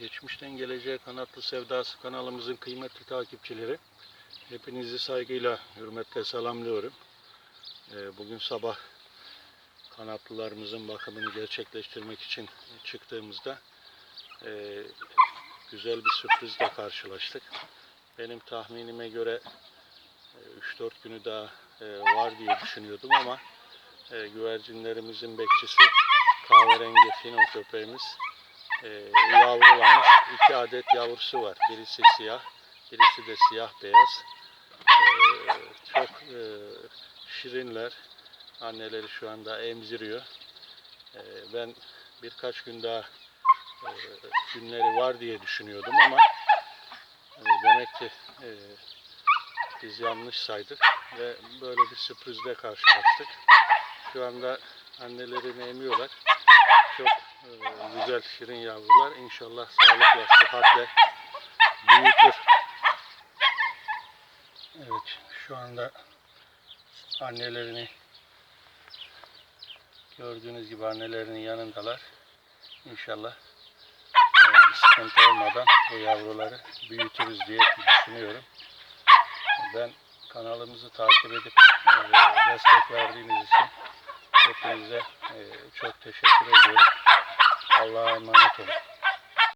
Geçmişten geleceğe kanatlı sevdası kanalımızın kıymetli takipçileri. Hepinizi saygıyla, hürmetle selamlıyorum. Ee, Bugün sabah kanatlılarımızın bakımını gerçekleştirmek için çıktığımızda e, güzel bir sürprizle karşılaştık. Benim tahminime göre e, 3-4 günü daha e, var diye düşünüyordum ama e, güvercinlerimizin bekçisi kahverengi fino köpeğimiz e, yavrulamış. İki adet yavrusu var. Birisi siyah, birisi de siyah beyaz. E, çok e, şirinler. Anneleri şu anda emziriyor. E, ben birkaç gün daha e, günleri var diye düşünüyordum ama e, demek ki e, biz yanlış saydık ve böyle bir sürprizle karşılaştık. Şu anda annelerini emiyorlar. Çok e, güzel şirin yavrular. İnşallah sağlıkla, sıhhatle büyütür. Evet, şu anda annelerini gördüğünüz gibi annelerinin yanındalar. İnşallah e, bir sıkıntı olmadan bu yavruları büyütürüz diye düşünüyorum. Ben kanalımızı takip edip e, destek verdiğiniz için hepinize e, çok teşekkür ediyorum. Allah'a emanet olun.